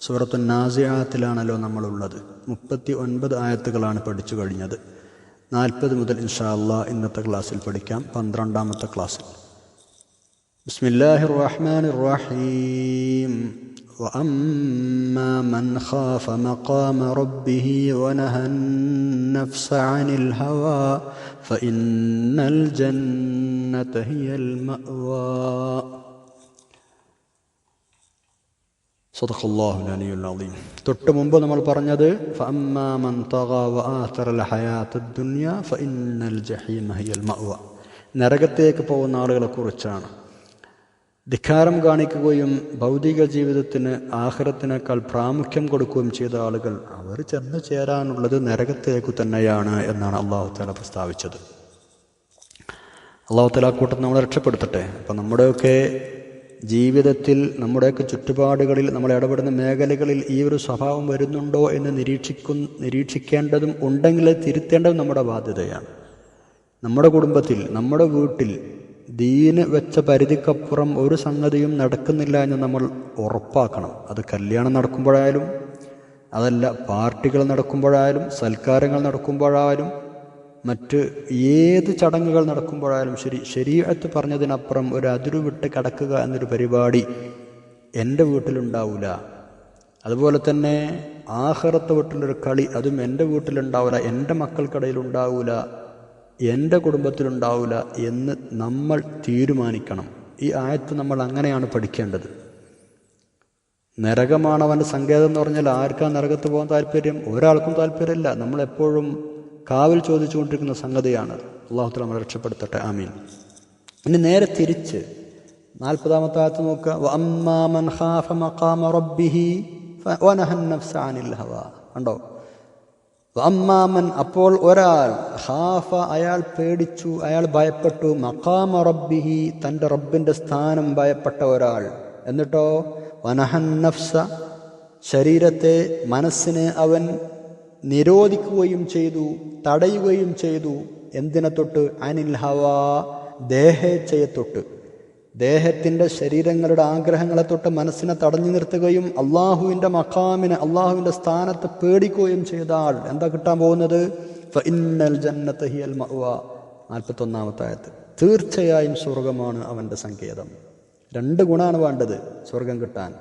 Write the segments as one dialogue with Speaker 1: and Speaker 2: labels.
Speaker 1: സൂറത്തു നാസിയാത്തിലാണല്ലോ നമ്മളുള്ളത് മുപ്പത്തി ഒൻപത് ആയത്തുകളാണ് പഠിച്ചു കഴിഞ്ഞത് നാൽപ്പത് മുതൽ ഇൻഷാ അള്ളാ ഇന്നത്തെ ക്ലാസ്സിൽ പഠിക്കാം പന്ത്രണ്ടാമത്തെ ക്ലാസ്സിൽ ബിസ്മില്ലാഹി റഹ്മാൻ റഹീം وأما من خاف مقام ربه ونهى النفس عن الهوى فإن الجنة هي المأوى അലീം തൊട്ട് മുമ്പ് നമ്മൾ പറഞ്ഞത് നരകത്തേക്ക് പോകുന്ന ആളുകളെ കുറിച്ചാണ് ധിക്കാരം കാണിക്കുകയും ഭൗതിക ജീവിതത്തിന് ആഹാരത്തിനേക്കാൾ പ്രാമുഖ്യം കൊടുക്കുകയും ചെയ്ത ആളുകൾ അവർ ചെന്ന് ചേരാനുള്ളത് നരകത്തേക്കു തന്നെയാണ് എന്നാണ് അള്ളാഹു താല പ്രസ്താവിച്ചത്. അള്ളാഹു താല കൂട്ടത്തിൽ നമ്മളെ രക്ഷപ്പെടുത്തട്ടെ. അപ്പം നമ്മുടെയൊക്കെ ജീവിതത്തിൽ നമ്മുടെയൊക്കെ ചുറ്റുപാടുകളിൽ നമ്മൾ ഇടപെടുന്ന മേഖലകളിൽ ഈ ഒരു സ്വഭാവം വരുന്നുണ്ടോ എന്ന് നിരീക്ഷിക്കു നിരീക്ഷിക്കേണ്ടതും ഉണ്ടെങ്കിൽ തിരുത്തേണ്ടതും നമ്മുടെ ബാധ്യതയാണ്. നമ്മുടെ കുടുംബത്തിൽ നമ്മുടെ വീട്ടിൽ ദീന് വെച്ച പരിധിക്കപ്പുറം ഒരു സംഗതിയും നടക്കുന്നില്ല എന്ന് നമ്മൾ ഉറപ്പാക്കണം. അത് കല്യാണം നടക്കുമ്പോഴായാലും അതല്ല പാർട്ടികൾ നടക്കുമ്പോഴായാലും സൽക്കാരങ്ങൾ നടക്കുമ്പോഴായാലും മറ്റ് ഏത് ചടങ്ങുകൾ നടക്കുമ്പോഴായാലും ശരി ശരീരത്ത് പറഞ്ഞതിനപ്പുറം ഒരു അതിരുവിട്ട് കടക്കുക എന്നൊരു പരിപാടി എന്റെ വീട്ടിലുണ്ടാവില്ല അതുപോലെ തന്നെ ആഹാരത്തെ വീട്ടിലൊരു കളി അതും എന്റെ വീട്ടിലുണ്ടാവില്ല എന്റെ മക്കൾക്കിടയിൽ ഉണ്ടാവില്ല എന്റെ കുടുംബത്തിലുണ്ടാവില്ല എന്ന് നമ്മൾ തീരുമാനിക്കണം. ഈ ആയത്ത് നമ്മൾ അങ്ങനെയാണ് പഠിക്കേണ്ടത്. നരകമാണ് അവന്റെ സങ്കേതം എന്ന് പറഞ്ഞാൽ ആർക്കാ നരകത്ത് പോകാൻ താല്പര്യം? ഒരാൾക്കും താല്പര്യമില്ല. നമ്മളെപ്പോഴും കാവൽ ചോദിച്ചുകൊണ്ടിരിക്കുന്ന സംഗതിയാണ്. അള്ളാഹുത്തല നമ്മളെ രക്ഷപ്പെടുത്തട്ടെ. ആമീൻ. ഇനി നേരെ തിരിച്ച് നാൽപ്പതാമത്തെ ആയത്ത് നോക്കുക. വഅമ്മാമൻ ഖാഫ മഖാമ അനിൽ കണ്ടോ? അമ്മാമൻ അപ്പോൾ ഒരാൾ ഹാഫ അയാൾ പേടിച്ചു അയാൾ ഭയപ്പെട്ടു. മഖാമ റബ്ബിഹി തന്റെ റബ്ബിന്റെ സ്ഥാനം ഭയപ്പെട്ട ഒരാൾ. എന്നിട്ടോ? വനഹൻ നഫ്സ ശരീരത്തെ മനസ്സിനെ അവൻ നിരോധിക്കുകയും ചെയ്തു തടയുകയും ചെയ്തു. എന്തിനെ തൊട്ട്? അനിൽ ഹവാ ദേഹേച്ഛയെ തൊട്ട്. ദേഹത്തിന്റെ ശരീരങ്ങളുടെ ആഗ്രഹങ്ങളെ തൊട്ട് മനസ്സിനെ തടഞ്ഞു നിർത്തുകയും അള്ളാഹുവിന്റെ മഖാമിനെ അള്ളാഹുവിന്റെ സ്ഥാനത്ത് പേടിക്കുകയും ചെയ്താൽ എന്താ കിട്ടാൻ പോകുന്നത്? ജന്നത്ത് ഹിയൽ ആയത്ത്. തീർച്ചയായും സ്വർഗമാണ് അവന്റെ സങ്കേതം. രണ്ട് ഗുണമാണ് വേണ്ടത് സ്വർഗം കിട്ടാൻ.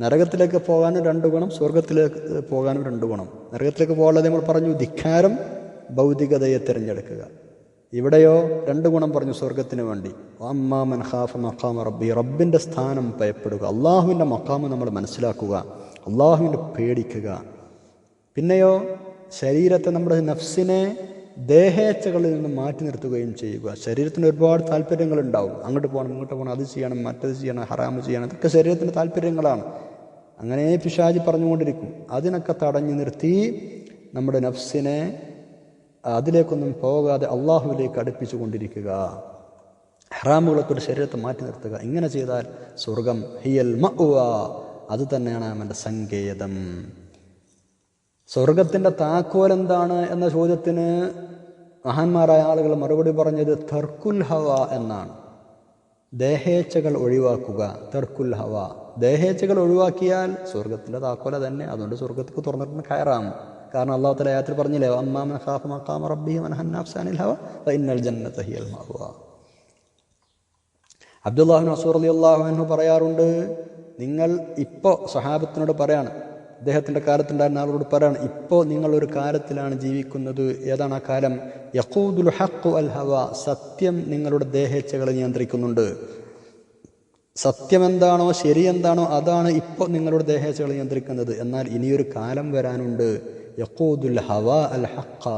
Speaker 1: നരകത്തിലേക്ക് പോകാനും രണ്ട് ഗുണം സ്വർഗത്തിലേക്ക് പോകാനും രണ്ട് ഗുണം. നരകത്തിലേക്ക് പോകാനുള്ളത് നമ്മൾ പറഞ്ഞു ധിക്കാരം ഭൗതികതയെ തിരഞ്ഞെടുക്കുക. ഇവിടെയോ രണ്ട് ഗുണം പറഞ്ഞു സ്വർഗത്തിന് വേണ്ടി. അമ്മാമൻ ഖാഫ മഖാമ റബ്ബി റബ്ബിന്റെ സ്ഥാനം ഭയപ്പെടുക. അള്ളാഹുവിന്റെ മക്കാമ് നമ്മൾ മനസ്സിലാക്കുക. അള്ളാഹുവിന്റെ പേടിക്കുക. പിന്നെയോ ശരീരത്തെ നമ്മുടെ നഫ്സിനെ ദേഹേച്ഛകളിൽ നിന്ന് മാറ്റി നിർത്തുകയും ചെയ്യുക. ശരീരത്തിന് ഒരുപാട് താല്പര്യങ്ങളുണ്ടാവും അങ്ങോട്ട് പോകണം ഇങ്ങോട്ട് പോകണം അത് ചെയ്യണം മറ്റത് ചെയ്യണം ഹറാമ് ചെയ്യണം. ഇതൊക്കെ ശരീരത്തിന്റെ താല്പര്യങ്ങളാണ്. അങ്ങനെ പിശാജി പറഞ്ഞുകൊണ്ടിരിക്കും. അതിനൊക്കെ തടഞ്ഞു നിർത്തി നമ്മുടെ നഫ്സിനെ അതിലേക്കൊന്നും പോകാതെ അള്ളാഹുവിലേക്ക് അടുപ്പിച്ചു കൊണ്ടിരിക്കുക. ഹറാമുകളൊക്കെ ശരീരത്തെ മാറ്റി നിർത്തുക. ഇങ്ങനെ ചെയ്താൽ സ്വർഗം ഹിയൽ മഅ്വ. അത് തന്നെയാണ് അവന്റെ സങ്കേതം. സ്വർഗത്തിന്റെ താക്കോൽ എന്താണ് എന്ന ചോദ്യത്തിന് മഹാന്മാരായ ആളുകൾ മറുപടി പറഞ്ഞത് തർക്കുൽ ഹവ എന്നാണ്. ദേഹേച്ഛകൾ ഒഴിവാക്കുക തർക്കുൽ ഹവ. ദേഹേച്ഛകൾ ഒഴിവാക്കിയാൽ സ്വർഗത്തിന്റെ താക്കോല തന്നെ. അതുകൊണ്ട് സ്വർഗത്തേക്ക് തുറന്നിട്ട് കയറാം. കാരണം അള്ളാഹു തല യാത്ര പറഞ്ഞില്ലേ അമ്മാമൻ ഖാഫ മഖാമ റബ്ബി മനഹന്നാഫ്സാനിൽ ഹവ ഇന്നൽ ജന്നത ഹിയൽ മഅവ അബ്ദുല്ലാഹിൻ അസൂർ അലി അള്ളാഹു അൻഹു പറയാറുണ്ട് നിങ്ങൾ ഇപ്പോൾ സഹാബത്തിനോട് പറയാണ് അദ്ദേഹത്തിന്റെ കാലത്തുണ്ടായിരുന്ന ആളോട് പറയാണ് ഇപ്പോൾ നിങ്ങളൊരു കാലത്തിലാണ് ജീവിക്കുന്നത്. ഏതാണ് ആ കാലം? യക്കൂദുൽ ഹക്കു അൽ ഹവ. സത്യം നിങ്ങളുടെ ദേഹേച്ഛകളെ നിയന്ത്രിക്കുന്നുണ്ട്. സത്യം എന്താണോ ശരി എന്താണോ അതാണ് ഇപ്പോൾ നിങ്ങളുടെ ദേഹേച്ഛകൾ നിയന്ത്രിക്കുന്നത്. എന്നാൽ ഇനിയൊരു കാലം വരാനുണ്ട്. യക്കൂദുൽ ഹവ അൽ ഹക്ക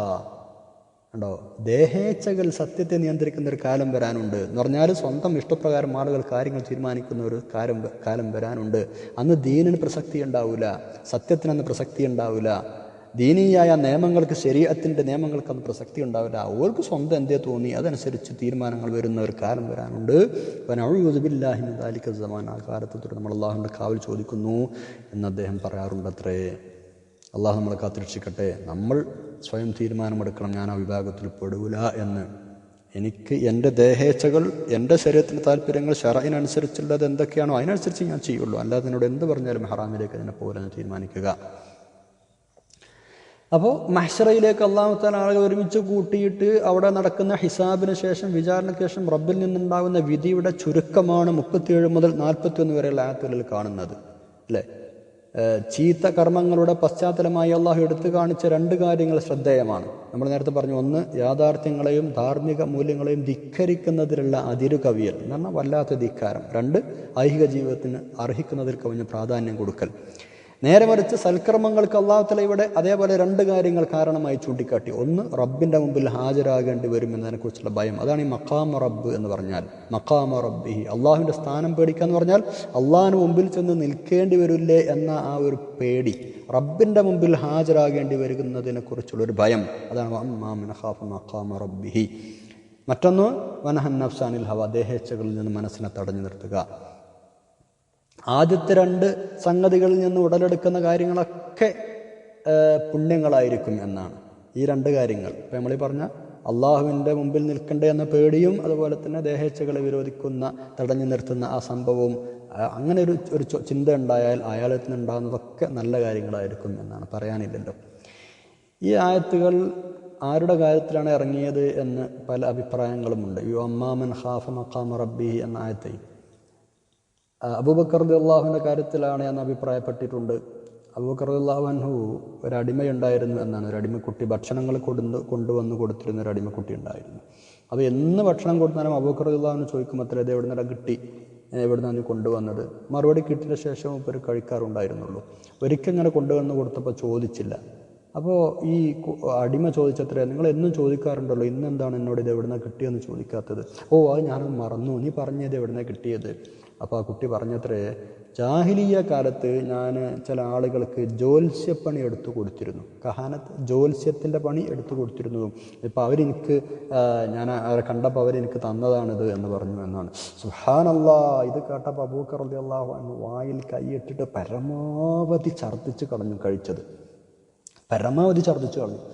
Speaker 1: ഉണ്ടോ ദേഹേച്ഛകൾ സത്യത്തെ നിയന്ത്രിക്കുന്ന ഒരു കാലം വരാനുണ്ട്. എന്ന് പറഞ്ഞാൽ സ്വന്തം ഇഷ്ടപ്രകാരം ആളുകൾ കാര്യങ്ങൾ തീരുമാനിക്കുന്ന ഒരു കാലം കാലം വരാനുണ്ട്. അന്ന് ദീനിന് പ്രസക്തി ഉണ്ടാവില്ല. സത്യത്തിനന്ന് പ്രസക്തി ഉണ്ടാവില്ല. ദീനീയായ നിയമങ്ങൾക്ക് ശരീരത്തിന്റെ നിയമങ്ങൾക്ക് പ്രസക്തി ഉണ്ടാവില്ല. അവർക്ക് സ്വന്തം എന്തേ തോന്നി? അതനുസരിച്ച് തീരുമാനങ്ങൾ വരുന്ന ഒരു കാലം വരാനുണ്ട്. സമാൻ ആ കാലത്ത് തൊട്ട് നമ്മൾ അള്ളാഹുവിന്റെ കാവൽ ചോദിക്കുന്നു എന്ന് അദ്ദേഹം പറയാറുണ്ട് അത്രേ അള്ളാഹു നമ്മളെ കാത്തിരക്ഷിക്കട്ടെ. നമ്മൾ സ്വയം തീരുമാനമെടുക്കണം. ഞാൻ ആ വിഭാഗത്തിൽ പെടൂല എന്ന്. എനിക്ക് എന്റെ ദേഹേച്ഛകൾ എന്റെ ശരീരത്തിന്റെ താല്പര്യങ്ങൾ ഷറയിനനുസരിച്ചുള്ളത് എന്തൊക്കെയാണോ അതിനനുസരിച്ച് ഞാൻ ചെയ്യുള്ളൂ. അല്ലാതെ എന്നോട് എന്ത് പറഞ്ഞാലും ഹറാമിലേക്ക് അതിനെ പോലെ തീരുമാനിക്കുക. അപ്പോൾ മഹ്ഷറയിലേക്ക് അള്ളാഹുത്താൻ ആളുകൾ ഒരുമിച്ച് കൂട്ടിയിട്ട് അവിടെ നടക്കുന്ന ഹിസാബിന് ശേഷം വിചാരണയ്ക്ക് ശേഷം റബ്ബിൽ നിന്നുണ്ടാകുന്ന വിധിയുടെ ചുരുക്കമാണ് മുപ്പത്തിയേഴ് മുതൽ നാൽപ്പത്തിയൊന്ന് വരെയുള്ള ആയത്തുകളിൽ കാണുന്നത്. അല്ലേ? ചീത്ത കർമ്മങ്ങളുടെ പശ്ചാത്തലമായി അള്ളാഹു എടുത്തു കാണിച്ച രണ്ട് കാര്യങ്ങൾ ശ്രദ്ധേയമാണ്. നമ്മൾ നേരത്തെ പറഞ്ഞു ഒന്ന് യാഥാർത്ഥ്യങ്ങളെയും ധാർമ്മിക മൂല്യങ്ങളെയും ധിക്കരിക്കുന്നതിലുള്ള അതിരു കവിയൽ എന്ന് പറഞ്ഞാൽ വല്ലാത്ത ധിക്കാരം. രണ്ട് ഐഹിക ജീവിതത്തിന് അർഹിക്കുന്നതിൽ കവിഞ്ഞ് പ്രാധാന്യം കൊടുക്കൽ. നേരെ മറിച്ച് സൽക്കർമ്മങ്ങൾക്ക് അള്ളാഹുത്തല ഇവിടെ അതേപോലെ രണ്ട് കാര്യങ്ങൾ കാരണമായി ചൂണ്ടിക്കാട്ടി. ഒന്ന് റബ്ബിന്റെ മുമ്പിൽ ഹാജരാകേണ്ടി വരും എന്നതിനെക്കുറിച്ചുള്ള ഭയം. അതാണ് ഈ മക്കാമ റബ്ബ് എന്ന് പറഞ്ഞാൽ. മക്കാമ റബ്ബിഹി. അള്ളാഹുവിന്റെ സ്ഥാനം പേടിക്കുക എന്ന് പറഞ്ഞാൽ അള്ളാഹിന് മുമ്പിൽ ചെന്ന് നിൽക്കേണ്ടി വരില്ലേ എന്ന ആ ഒരു പേടി. റബ്ബിന്റെ മുമ്പിൽ ഹാജരാകേണ്ടി വരുന്നതിനെക്കുറിച്ചുള്ളൊരു ഭയം. അതാണ് മക്കാമ റബ്ബിഹി. മറ്റൊന്ന് വനഹൻ നഫ്സാനിൽ ഹവ. ദേഹേച്ഛകളിൽ നിന്ന് മനസ്സിനെ തടഞ്ഞു നിർത്തുക. ആദ്യത്തെ രണ്ട് സംഗതികളിൽ നിന്ന് ഉടലെടുക്കുന്ന കാര്യങ്ങളൊക്കെ പുണ്യങ്ങളായിരിക്കും എന്നാണ് ഈ രണ്ട് കാര്യങ്ങൾ. ഇപ്പം നമ്മൾ പറഞ്ഞ അള്ളാഹുവിന്റെ മുമ്പിൽ നിൽക്കണ്ടേ എന്ന പേടിയും അതുപോലെ തന്നെ ദേഹേച്ഛകളെ വിരോധിക്കുന്ന തടഞ്ഞു നിർത്തുന്ന ആ സംഭവവും അങ്ങനെ ഒരു ഒരു ചിന്ത ഉണ്ടായാൽ അയാളിൽ നിന്നുണ്ടാകുന്നതൊക്കെ നല്ല കാര്യങ്ങളായിരിക്കും എന്നാണ് പറയാനില്ലല്ലോ. ഈ ആയത്തുകൾ ആരുടെ കാര്യത്തിലാണ് ഇറങ്ങിയത് എന്ന് പല അഭിപ്രായങ്ങളുമുണ്ട്. യു അമ്മാമൻ ഖാഫ മഖാമ റബ്ബി എന്ന ആയത്തെ. അബൂബക്കർ അള്ളാഹുവിന്റെ കാര്യത്തിലാണ് എന്ന് അഭിപ്രായപ്പെട്ടിട്ടുണ്ട്. അബൂബക്കർ അള്ളാഹുഹു ഒരു അടിമയുണ്ടായിരുന്നു എന്നാണ്. ഒരു അടിമക്കുട്ടി ഭക്ഷണങ്ങൾ കൊടുന്ന് കൊണ്ടുവന്ന് കൊടുത്തിരുന്ന ഒരു അടിമക്കുട്ടി ഉണ്ടായിരുന്നു. അപ്പോൾ എന്ന് ഭക്ഷണം കൊടുത്താലും അബൂബക്കർ അള്ളാഹുവിന് ചോദിക്കുമ്പോൾ അത്ര ഇത് എവിടെ നിന്നാണ് കിട്ടി എവിടെ നിന്നാണ് കൊണ്ടുവന്നത്? മറുപടി കിട്ടിയ ശേഷം ഇപ്പോൾ കഴിക്കാറുണ്ടായിരുന്നുള്ളൂ. ഒരിക്കൽ ഇങ്ങനെ കൊണ്ടുവന്ന് കൊടുത്തപ്പോൾ ചോദിച്ചില്ല. അപ്പോൾ ഈ അടിമ ചോദിച്ചത്രേ നിങ്ങൾ എന്നും ചോദിക്കാറുണ്ടല്ലോ ഇന്ന് എന്താണ് എന്നോട് ഇത് എവിടുന്ന കിട്ടിയെന്ന് ചോദിക്കാത്തത്? ഓ അത് ഞാനത് മറന്നു. നീ പറഞ്ഞത് എവിടുന്ന കിട്ടിയത്? അപ്പോൾ ആ കുട്ടി പറഞ്ഞത്രേ ജാഹിലിയ കാലത്ത് ഞാൻ ചില ആളുകൾക്ക് ജ്യോത്സ്യപ്പണി എടുത്തു കൊടുത്തിരുന്നു. കഹാനത്ത് ജ്യോത്സ്യത്തിന്റെ പണി എടുത്തു കൊടുത്തിരുന്നു ഇപ്പോൾ അവരെനിക്ക് ഞാൻ അവരെ കണ്ടപ്പോൾ അവരെനിക്ക് തന്നതാണിത് എന്ന് പറഞ്ഞു എന്നാണ്. സുഹാനല്ലാ ഇത് കേട്ടപ്പോൾ അബൂക്കർ അലി അള്ളാഹു വായിൽ കൈയിട്ടിട്ട് പരമാവധി ഛർദ്ദിച്ച് കളഞ്ഞു കഴിച്ചത്. പരമാവധി ഛർദ്ദിച്ച് കളഞ്ഞു.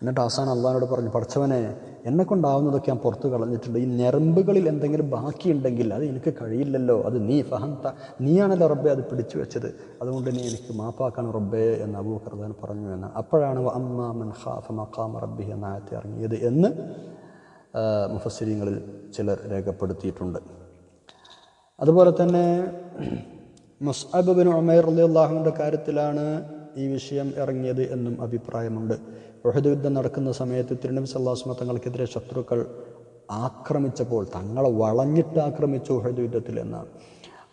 Speaker 1: എന്നിട്ട് അവസാനം അള്ളഹാനോട് പറഞ്ഞു പഠിച്ചവനെ എന്നെ കൊണ്ടാവുന്നതൊക്കെ ഞാൻ പുറത്ത് കളഞ്ഞിട്ടുണ്ട്. ഈ ഞരമ്പുകളിൽ എന്തെങ്കിലും ബാക്കിയുണ്ടെങ്കിൽ അത് എനിക്ക് കഴിയില്ലല്ലോ. അത് നീ ഫഹന്ത നീയാണല്ലോ റബ്ബെ അത് പിടിച്ചു വെച്ചത്. അതുകൊണ്ട് നീ എനിക്ക് മാപ്പാക്കണം റബ്ബെ എന്ന് അബൂ ഖർദാൻ പറഞ്ഞു എന്ന്. അപ്പോഴാണ് അമ്മാമൻ മൻ ഖാഫ മഖാമ റബ്ബി എന്ന ആയത്തെ ഇറങ്ങിയത് എന്ന് മുഫസ്സിരിങ്ങളിൽ ചിലർ രേഖപ്പെടുത്തിയിട്ടുണ്ട്. അതുപോലെ തന്നെ മുസ്അബ് ബിൻ ഉമൈർ അലി അള്ളാഹുവിന്റെ കാര്യത്തിലാണ് ഈ വിഷയം ഇറങ്ങിയത് എന്നും അഭിപ്രായമുണ്ട്. ഉഹദ് യുദ്ധം നടക്കുന്ന സമയത്ത് തിരുനബി സല്ലാസ്മ തങ്ങൾക്കെതിരെ ശത്രുക്കൾ ആക്രമിച്ചപ്പോൾ തങ്ങളെ വളഞ്ഞിട്ട് ആക്രമിച്ചു ഉഹദ് യുദ്ധത്തിൽ എന്നാണ്.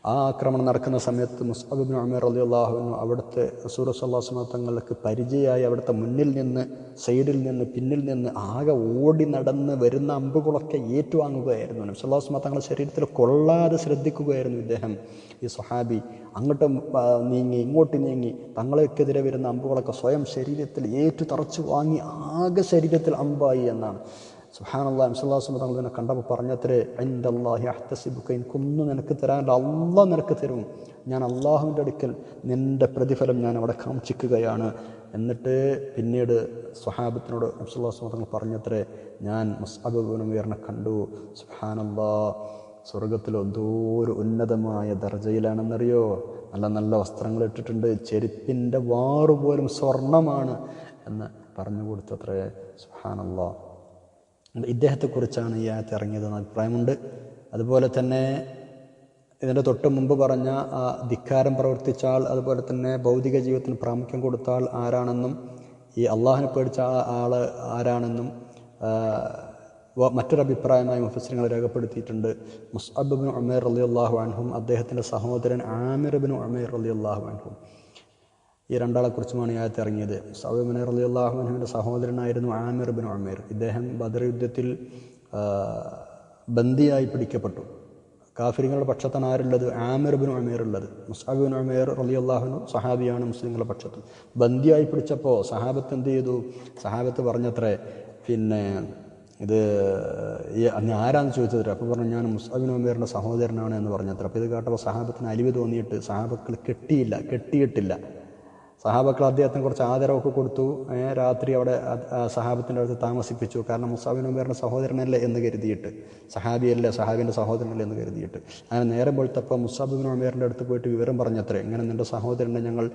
Speaker 1: ആ ആക്രമണം നടക്കുന്ന സമയത്ത് മുസ്അബിബിൻ ഉമർ അലി അള്ളാഹുവിനു അവിടുത്തെ റസൂർ സല്ലാസ്മ തങ്ങൾക്ക് പരിചയമായി അവിടുത്തെ മുന്നിൽ നിന്ന് സൈഡിൽ നിന്ന് പിന്നിൽ നിന്ന് ആകെ ഓടി നടന്ന് വരുന്ന അമ്പുകളൊക്കെ ഏറ്റുവാങ്ങുകയായിരുന്നു. നബ്സല്ലാസ്മ തങ്ങളുടെ ശരീരത്തിൽ കൊള്ളാതെ ശ്രദ്ധിക്കുകയായിരുന്നു ഇദ്ദേഹം. ഈ സ്വഹാബി അങ്ങോട്ട് നീങ്ങി ഇങ്ങോട്ട് നീങ്ങി തങ്ങൾക്കെതിരെ വരുന്ന അമ്പുകളൊക്കെ സ്വയം ശരീരത്തിൽ ഏറ്റു തറച്ചു വാങ്ങി ആകെ ശരീരത്തിൽ അമ്പായി എന്നാണ്. സുഹാനല്ലാ അംസല്ലാസ്മ തങ്ങൾ നിന്നെ കണ്ടപ്പോൾ പറഞ്ഞത്രേ എന്റെ അള്ളാഹി അഹ്തസിബുക്ക് എനിക്കൊന്നും നിനക്ക് തരാൻ അള്ളാഹ് നിനക്ക് തരും. ഞാൻ അള്ളാഹുവിന്റെ അടുക്കൽ നിന്റെ പ്രതിഫലം ഞാൻ അവിടെ കാക്ഷിക്കുകയാണ് എന്നിട്ട് പിന്നീട് സുഹാബത്തിനോട് അംസല്ലാസ്മ തങ്ങൾ പറഞ്ഞത്രേ ഞാൻ മുസ്അബുബിനെ കണ്ടു. സുഹാനല്ലാ സ്വർഗത്തിൽ ഒരു ഉന്നതമായ ദർജയിലാണെന്നറിയോ? നല്ല നല്ല വസ്ത്രങ്ങൾ ഇട്ടിട്ടുണ്ട്. ചെരുപ്പിന്റെ വാറുപോലും സ്വർണമാണ് എന്ന് പറഞ്ഞു കൊടുത്തത്രേ സുഹാനല്ലാ ഇദ്ദേഹത്തെക്കുറിച്ചാണ് ഈ ആയത്ത് ഇറങ്ങിയതെന്ന് അഭിപ്രായമുണ്ട്. അതുപോലെ തന്നെ ഇതിന്റെ തൊട്ട് മുമ്പ് പറഞ്ഞ ആ ധിക്കാരം പ്രവർത്തിച്ചാൽ അതുപോലെ തന്നെ ഭൗതിക ജീവിതത്തിന് പ്രാമുഖ്യം കൊടുത്താൽ ആരാണെന്നും ഈ അള്ളാഹിനെ പേടിച്ച ആൾ ആരാണെന്നും മറ്റൊരഭിപ്രായമായി മുഫസ്സിനങ്ങൾ രേഖപ്പെടുത്തിയിട്ടുണ്ട്. മുസ്അബിൻ ഉമേർ അലി അള്ളാഹു അൻഹും അദ്ദേഹത്തിന്റെ സഹോദരൻ ആമിർ ബിൻ ഉമേർ അലി അള്ളാഹു അൻഹും. ഈ രണ്ടാളെക്കുറിച്ചുമാണ് ആയത്ത് ഇറങ്ങിയത്. സൗബിൻ അലി അള്ളാഹു അൻഹുവിന്റെ സഹോദരനായിരുന്നു ആമിർ ബിൻ അമീർ ഇദ്ദേഹം ബദർ യുദ്ധത്തിൽ ബന്ദിയായി പിടിക്കപ്പെട്ടു. കാഫിരിങ്ങളുടെ പക്ഷത്താണ് ആരുള്ളത്? ആമിർ ബിൻ ഉമേർ ഉള്ളത് മുസ്അബിൻ ഉമേർ അലി അള്ളാഹുനു സഹാബിയാണ് മുസ്ലിങ്ങളുടെ പക്ഷത്ത്. ബന്ദിയായി പിടിച്ചപ്പോൾ സഹാബത്ത് എന്ത് ചെയ്തു? സഹാബത്ത് പറഞ്ഞത്രേ പിന്നെ ഇത് ആരാന്ന് ചോദിച്ചത് അപ്പോൾ പറഞ്ഞു ഞാൻ മുസ്അബിൻ ഉമേറിന്റെ സഹോദരനാണ് എന്ന് പറഞ്ഞത്ര. അപ്പോൾ ഇത് കേട്ടപ്പോൾ സഹാബത്തിന് അലിവ് തോന്നിയിട്ട് സഹാബക്കൾ കെട്ടിയില്ല കെട്ടിയിട്ടില്ല. സഹാബക്കൾ അദ്ദേഹത്തിന് കുറച്ച് ആദരവൊക്കെ കൊടുത്തു. രാത്രി അവിടെ സഹാബത്തിന്റെ അടുത്ത് താമസിപ്പിച്ചു. കാരണം മുസാബിൻ ഉമേറിന്റെ സഹോദരനല്ലേ എന്ന് കരുതിയിട്ട്. സഹാബിയല്ലേ സഹാബിന്റെ സഹോദരനല്ലേ എന്ന് കരുതിയിട്ട്. അങ്ങനെ നേരം പോലത്തപ്പോൾ മുസാബിൻ ഉമേറിന്റെ അടുത്ത് പോയിട്ട് വിവരം പറഞ്ഞത്രേ ഇങ്ങനെ നിന്റെ സഹോദരനെ ഞങ്ങൾ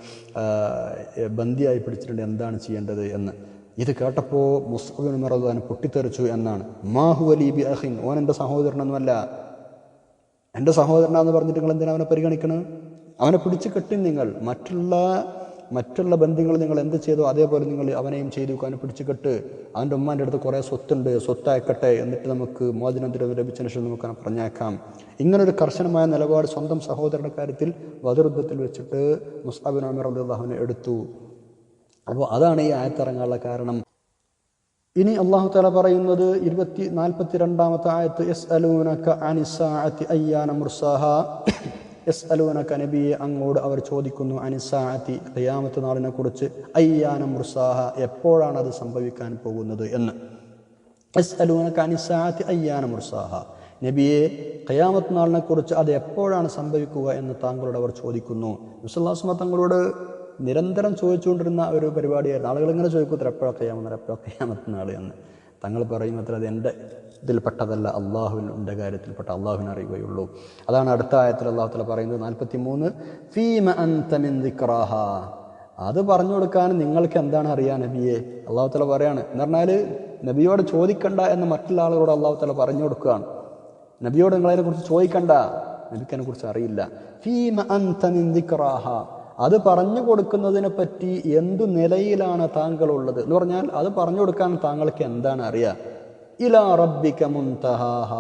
Speaker 1: ബന്ദിയായി പിടിച്ചിട്ടുണ്ട്. എന്താണ് ചെയ്യേണ്ടത്? എന്ന്. ഇത് കേട്ടപ്പോൾ മുസാബിൻ അത് പൊട്ടിത്തെറിച്ചു എന്നാണ്. മാഹു അലി ബി അഹിൻ ഓൻ എന്റെ സഹോദരനൊന്നുമല്ല. എന്റെ സഹോദരനാന്ന് പറഞ്ഞിട്ട് നിങ്ങൾ എന്തിനാണ് അവനെ പരിഗണിക്കണം? അവനെ പിടിച്ച് കെട്ടി നിങ്ങൾ. മറ്റുള്ള മറ്റുള്ള ബന്ധങ്ങൾ നിങ്ങൾ എന്ത് ചെയ്തു അതേപോലെ നിങ്ങൾ അവനെയും ചെയ്തു അവനെ പിടിച്ചു കെട്ട് അവന്റെ ഉമ്മാന്റെ അടുത്ത് കുറേ സ്വത്തുണ്ട് സ്വത്തായിക്കട്ടെ എന്നിട്ട് നമുക്ക് മോചനത്തിന് ലഭിച്ചതിന് ശേഷം നമുക്ക് പറഞ്ഞേക്കാം ഇങ്ങനൊരു കർശനമായ നിലപാട് സ്വന്തം സഹോദരന്റെ കാര്യത്തിൽ വധുരുദ്ധത്തിൽ വെച്ചിട്ട് മുസ്താബിൻ അമർ അബ്ദുല്ലാഹുവിനെ എടുത്തു. അപ്പോൾ അതാണ് ഈ ആയത്തിറങ്ങാനുള്ള കാരണം. ഇനി അള്ളാഹു തല പറയുന്നത് ഇരുപത്തി നാൽപ്പത്തി രണ്ടാമത്തെ ആയത്ത് എസ് അലൂനക്ക അനിസാ അയ്യാന മുർസാഹ. എസ് അലൂനക്ക നബിയെ അങ്ങോട് അവർ ചോദിക്കുന്നു അനിസാഅത്തി ഖിയാമത്ത് നാളിനെ കുറിച്ച് അയ്യാന മുർസാഹ എപ്പോഴാണ് അത് സംഭവിക്കാൻ പോകുന്നത്? എന്ന്. എസ് അലൂനക്ക അനിസാഅത്തി അയ്യാന മുർസാഹ. നബിയെ ഖയാമത്ത് നാളിനെ കുറിച്ച് അത് എപ്പോഴാണ് സംഭവിക്കുക എന്ന് താങ്കളോട് അവർ ചോദിക്കുന്നു. മുസല്ലാസ്മ തങ്ങളോട് നിരന്തരം ചോദിച്ചുകൊണ്ടിരുന്ന ഒരു പരിപാടിയായിരുന്നു. ആളുകൾ ഇങ്ങനെ ചോദിക്കും എപ്പോഴാണ് ഖിയാമത്ത് നാൾ എന്ന്. തങ്ങൾ പറയുമത്ര അത് എന്റെ ഇതിൽപ്പെട്ടതല്ല അള്ളാഹുവിന്റെ കാര്യത്തിൽപ്പെട്ട അള്ളാഹുവിനെ അറിയുകയുള്ളൂ. അതാണ് അടുത്ത ആയത്തിൽ അള്ളാഹു തല പറയുന്നത് നാൽപ്പത്തി മൂന്ന് ഫീമ അന്തമിൻ ദിക്റാഹ. അത് പറഞ്ഞു കൊടുക്കാൻ നിങ്ങൾക്ക് എന്താണ് അറിയാൻ നബിയെ? അള്ളാഹു തല പറയാണ് എന്ന് പറഞ്ഞാൽ നബിയോട് ചോദിക്കണ്ട എന്ന് മറ്റുള്ള ആളുകളോട് അള്ളാഹു തല പറഞ്ഞു കൊടുക്കുകയാണ്. നബിയോട് നിങ്ങളതിനെ കുറിച്ച് ചോദിക്കണ്ട നബിക്കതിനെ കുറിച്ച് അറിയില്ല. ഫീമ അന്തമിൻ ദിക്റാഹ. അത് പറഞ്ഞു കൊടുക്കുന്നതിനെ പറ്റി എന്തു നിലയിലാണ് താങ്കൾ ഉള്ളത് എന്ന് പറഞ്ഞാൽ അത് പറഞ്ഞു കൊടുക്കാൻ താങ്കൾക്ക് എന്താണ് അറിയാ? ഇലാ റബ്ബിക മുൻതഹാഹ.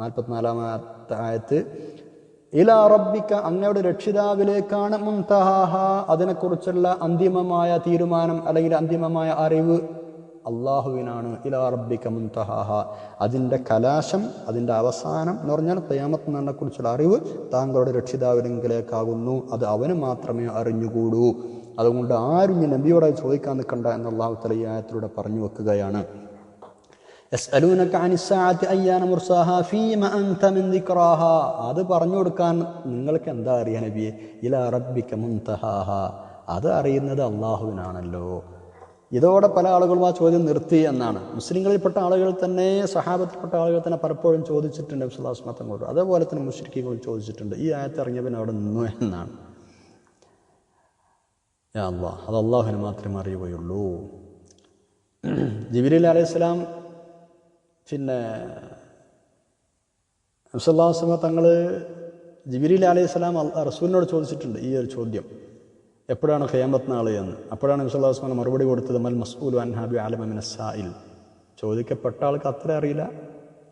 Speaker 1: നാൽപ്പത്തിനാലാമത്തെ ആയത്ത്. ഇലാ റബ്ബിക്ക അങ്ങയുടെ രക്ഷിതാവിലേക്കാണ് മുൻതഹാഹ. അതിനെക്കുറിച്ചുള്ള അന്തിമമായ തീരുമാനം അല്ലെങ്കിൽ അന്തിമമായ അറിവ് അള്ളാഹുവിനാണ്. ഇലാ മുൻതഹാഹ. അതിന്റെ കലാശം അതിന്റെ അവസാനം എന്ന് പറഞ്ഞാൽ തയ്യാമത്ത് കുറിച്ചുള്ള അറിവ് താങ്കളുടെ രക്ഷിതാവിനെങ്കിലേക്കാകുന്നു അത് അവന് മാത്രമേ അറിഞ്ഞുകൂടൂ. അതുകൊണ്ട് ആരും ഈ നബിയോടായി ചോദിക്കാൻ നിൽക്കണ്ട എന്ന് അള്ളാഹു തലയായത്തിലൂടെ പറഞ്ഞു വെക്കുകയാണ്. അത് പറഞ്ഞു കൊടുക്കാൻ നിങ്ങൾക്ക് എന്താ അറിയാൻ നബിയെ? ഇലാ റബ്ബിക്ക മുൻതഹാഹ. അത് അറിയുന്നത് അള്ളാഹുവിനാണല്ലോ. ഇതോടെ പല ആളുകളും ആ ചോദ്യം നിർത്തി എന്നാണ്. മുസ്ലിങ്ങളിൽപ്പെട്ട ആളുകൾ തന്നെ സഹാബത്തിൽപ്പെട്ട ആളുകൾ തന്നെ പലപ്പോഴും ചോദിച്ചിട്ടുണ്ട് വിശ്വാസ്മത്തങ്ങളോട് അതേപോലെ തന്നെ മുസ്ലിക്കുകളും ചോദിച്ചിട്ടുണ്ട് ഈ ആയത്ത് ഇറങ്ങിയവൻ അവിടെ നിന്നു എന്നാണ്. യാ അള്ളാഹ് അത് അള്ളാഹുവിന് മാത്രമേ അറിയുകയുള്ളൂ. ജിബിലി അലൈഹി സ്വലാം പിന്നെ അബ്സുല്ലാസ്മ തങ്ങൾ ജിബിലി അലൈഹി സ്വലാം റസൂലിനോട് ചോദിച്ചിട്ടുണ്ട് ഈ ഒരു ചോദ്യം. എപ്പോഴാണ് ഖിയാമത്ത് നാൾ എന്ന്? അപ്പോഴാണ് അബ്സല്ലാസ്മാൻ മറുപടി കൊടുത്തത് മൽ മസ്ഊൽ അൻഹാബി ആലമിന സായിൽ ചോദിക്കപ്പെട്ട ആൾക്ക് അത്ര അറിയില്ല.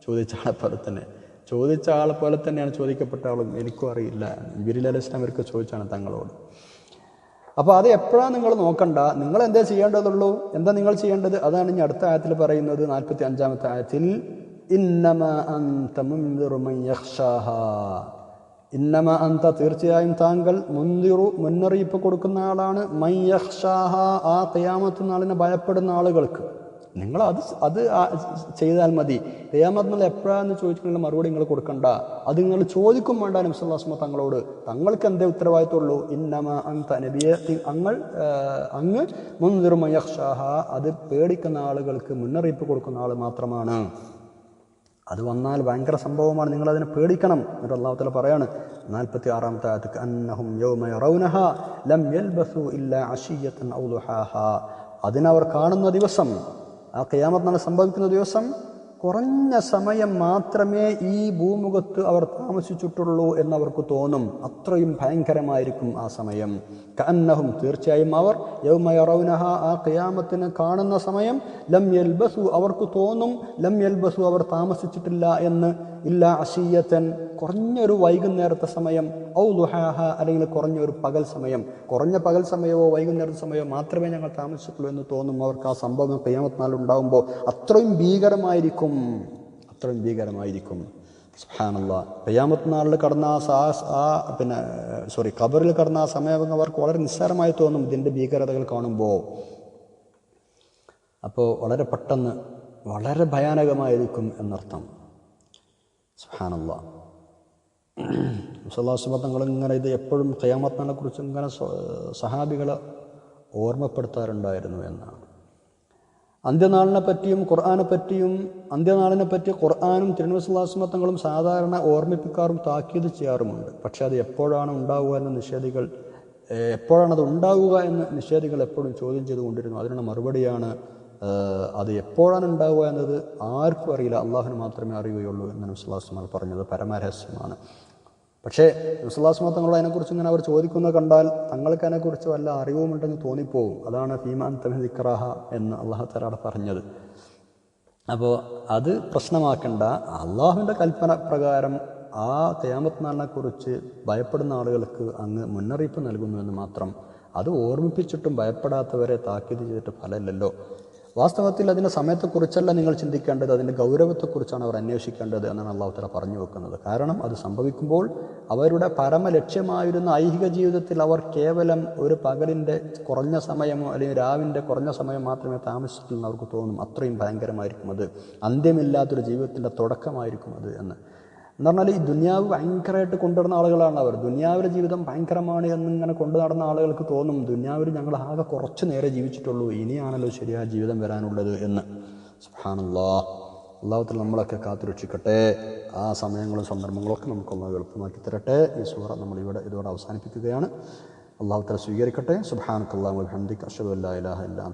Speaker 1: ചോദിച്ച ആളെ പോലെ തന്നെ. ചോദിച്ച ആളെ പോലെ തന്നെയാണ് ചോദിക്കപ്പെട്ട ആളും എനിക്കും അറിയില്ല. ജിബിലി അലൈഹി സ്വലാം അവർക്ക് ചോദിച്ചാണ് തങ്ങളോട്. അപ്പോൾ അത് എപ്പോഴാണ് നിങ്ങൾ നോക്കണ്ട? നിങ്ങൾ എന്താ ചെയ്യേണ്ടതുള്ളൂ? എന്താ നിങ്ങൾ ചെയ്യേണ്ടത്? അതാണ് ഇനി അടുത്ത ആയത്തിൽ പറയുന്നത് നാൽപ്പത്തി അഞ്ചാമത്തെ ആയത്തിൽ ഇന്നമ അന്ത മുൻദിറു മൻ യഖ്ഷാഹ. ഇന്നമ അന്ത തീർച്ചയായും താങ്കൾ മുന്തിറു മുന്നറിയിപ്പ് കൊടുക്കുന്ന ആളാണ്. മയ്യഹ്ഷാഹ ആ ഖിയാമത്ത് നാളിനെ ഭയപ്പെടുന്ന ആളുകൾക്ക്. നിങ്ങൾ അത് അത് ചെയ്താൽ മതി. ഖിയാമത്ത് നാൾ എപ്പോഴാന്ന് ചോദിച്ചിട്ടുള്ള മറുപടി നിങ്ങൾ കൊടുക്കണ്ട. അത് നിങ്ങൾ ചോദിക്കും വേണ്ട നബ്സല്ലാസ്മ തങ്ങളോട്. തങ്ങൾക്ക് എന്തേ ഉത്തരവാദിത്തമുള്ളൂ ഇന്നമ അന്ത നബിയെ അങ്ങൾ അങ്ങ് മുന്തിറു മയ്യഹ്ഷാഹ അത് പേടിക്കുന്ന ആളുകൾക്ക് മുന്നറിയിപ്പ് കൊടുക്കുന്ന ആൾ മാത്രമാണ്. അത് വന്നാൽ ഭയങ്കര സംഭവമാണ്. നിങ്ങൾ അതിനെ പേടിക്കണം എന്നിട്ട് അള്ളാഹുത്തല തല പറയാണ് നാൽപ്പത്തി ആറാമത്തെ ആയത്ത് അന്നഹും യൗമ യറൗനഹ ലം യൽബസു ഇല്ല അഷിയത്തൻ ഔലുഹാഹ അതിനവർ കാണുന്ന ദിവസം ആ കയാമത്ത് നാളെ സംഭവിക്കുന്ന ദിവസം കുറഞ്ഞ സമയം മാത്രമേ ഈ ഭൂമുഖത്ത് അവർ താമസിച്ചിട്ടുള്ളൂ എന്നവർക്ക് തോന്നും. അത്രയും ഭയങ്കരമായിരിക്കും ആ സമയം. കന്നഹും തീർച്ചയായും അവർ യൗമയറൗനഹ ആ ഖിയാമത്തിന് കാണുന്ന സമയം. ലം യൽബസു അവർക്ക് തോന്നും ലം യൽബസു അവർ താമസിച്ചിട്ടില്ല എന്ന്. ഇല്ല അശീയത്തൻ കുറഞ്ഞൊരു വൈകുന്നേരത്തെ സമയം. ഔ ദുഹാഹ അല്ലെങ്കിൽ കുറഞ്ഞൊരു പകൽ സമയം. കുറഞ്ഞ പകൽ സമയമോ വൈകുന്നേരത്തെ സമയമോ മാത്രമേ ഞങ്ങൾ താമസിച്ചിട്ടുള്ളൂ എന്ന് തോന്നും. അവർക്ക് ആ സംഭവം ഉണ്ടാകുമ്പോൾ അത്രയും ഭീകരമായിരിക്കും. അത്രയും ഭീകരമായിരിക്കും. സുഹാനുള്ള ഖിയാമത്ത് നാളിൽ കടന്ന ആ ആ പിന്നെ സോറി കബറിൽ കടന്ന ആ സമയം അവർക്ക് വളരെ നിസ്സാരമായി തോന്നും ഇതിന്റെ ഭീകരതകൾ കാണുമ്പോൾ. അപ്പോൾ വളരെ പെട്ടെന്ന് വളരെ ഭയാനകമായിരിക്കും എന്നർത്ഥം. സുഹാനുള്ള മുസല്ലാസുബത്തങ്ങൾ ഇങ്ങനെ ഇത് എപ്പോഴും ഖയാമത്തിനെ കുറിച്ച് ഇങ്ങനെ സഹാബികളെ ഓർമ്മപ്പെടുത്താറുണ്ടായിരുന്നു എന്നാണ്. അന്ത്യനാളിനെ പറ്റിയും ഖുർആാനെ പറ്റിയും അന്ത്യനാളിനെ പറ്റി ഖുർആാനും തിരുവസുല്ലാസ്മത്തങ്ങളും സാധാരണ ഓർമ്മിപ്പിക്കാറും താക്കീത് ചെയ്യാറുമുണ്ട്. പക്ഷേ അത് എപ്പോഴാണ് ഉണ്ടാവുക എന്ന നിഷേധികൾ എപ്പോഴാണ് അത് ഉണ്ടാവുക എന്ന് നിഷേധികൾ എപ്പോഴും ചോദ്യം ചെയ്തുകൊണ്ടിരുന്നു. അതിനുള്ള മറുപടിയാണ് അത് എപ്പോഴാണ് ഉണ്ടാവുക എന്നത് ആർക്കും അറിയില്ല. അള്ളാഹുന് മാത്രമേ അറിയുകയുള്ളൂ എന്ന് നബ്സുല്ലാസ്മാൽ പറഞ്ഞത് പരമരഹസ്യമാണ്. പക്ഷേ നബ്സുല്ലാസ്മാ തങ്ങളോട് അതിനെക്കുറിച്ച് ഇങ്ങനെ അവർ ചോദിക്കുന്നത് കണ്ടാൽ തങ്ങൾക്ക് അതിനെക്കുറിച്ച് വല്ല അറിവുമുണ്ടെന്ന് തോന്നിപ്പോവും അതാണ് ഫീമാൻ തമിദിക്രാഹ എന്ന് അള്ളാഹു തലാടെ പറഞ്ഞത്. അപ്പോൾ അത് പ്രശ്നമാക്കേണ്ട. അള്ളാഹുവിന്റെ കൽപ്പന പ്രകാരം ആ തേമത്ത് നാളിനെക്കുറിച്ച് ഭയപ്പെടുന്ന ആളുകൾക്ക് അങ്ങ് മുന്നറിയിപ്പ് നൽകുന്നുവെന്ന് മാത്രം. അത് ഓർമ്മിപ്പിച്ചിട്ടും ഭയപ്പെടാത്തവരെ താക്കീത് ചെയ്തിട്ട് ഫലമില്ലല്ലോ. വാസ്തവത്തിൽ അതിന്റെ സമയത്തെക്കുറിച്ചല്ല നിങ്ങൾ ചിന്തിക്കേണ്ടത് അതിന്റെ ഗൗരവത്തെക്കുറിച്ചാണ് അവർ അന്വേഷിക്കേണ്ടത് എന്നാണ് അള്ളാഹു തല പറഞ്ഞു വെക്കുന്നത്. കാരണം അത് സംഭവിക്കുമ്പോൾ അവരുടെ പരമലക്ഷ്യമായിരുന്ന ഐഹിക ജീവിതത്തിൽ അവർ കേവലം ഒരു പകലിന്റെ കുറഞ്ഞ സമയമോ അല്ലെങ്കിൽ രാവിന്റെ കുറഞ്ഞ സമയം മാത്രമേ താമസിച്ചിട്ടുള്ളൂ അവർക്ക് തോന്നും. അത്രയും ഭയങ്കരമായിരിക്കും അത്. അന്ത്യമില്ലാത്തൊരു ജീവിതത്തിന്റെ തുടക്കമായിരിക്കും അത് എന്ന്. എന്ന് പറഞ്ഞാൽ ഈ ദുനിയാവ് ഭയങ്കരമായിട്ട് കൊണ്ടുവരുന്ന ആളുകളാണ് അവർ. ദുനിയാവിലെ ജീവിതം ഭയങ്കരമാണ് എന്നിങ്ങനെ കൊണ്ടു നടന്ന ആളുകൾക്ക് തോന്നും ദുനിയാവിൽ ഞങ്ങൾ ആകെ കുറച്ച് നേരെ ജീവിച്ചിട്ടുള്ളൂ ഇനിയാണല്ലോ ശരിയായ ജീവിതം വരാനുള്ളത് എന്ന്. സുഹാനുള്ള അള്ളാഹത്തിൽ നമ്മളൊക്കെ കാത്തുരക്ഷിക്കട്ടെ. ആ സമയങ്ങളും സന്ദർഭങ്ങളൊക്കെ നമുക്കൊന്ന് എളുപ്പമാക്കി തരട്ടെ. ഈ സൂറ നമ്മളിവിടെ ഇതോടെ അവസാനിപ്പിക്കുകയാണ്. അള്ളാഹുത്തല സ്വീകരിക്കട്ടെ. സുബാനക്കല്ലാ ഹംദിക്ക് അഷദ് അല്ലാ ഇലാഹ ഇല്ലാ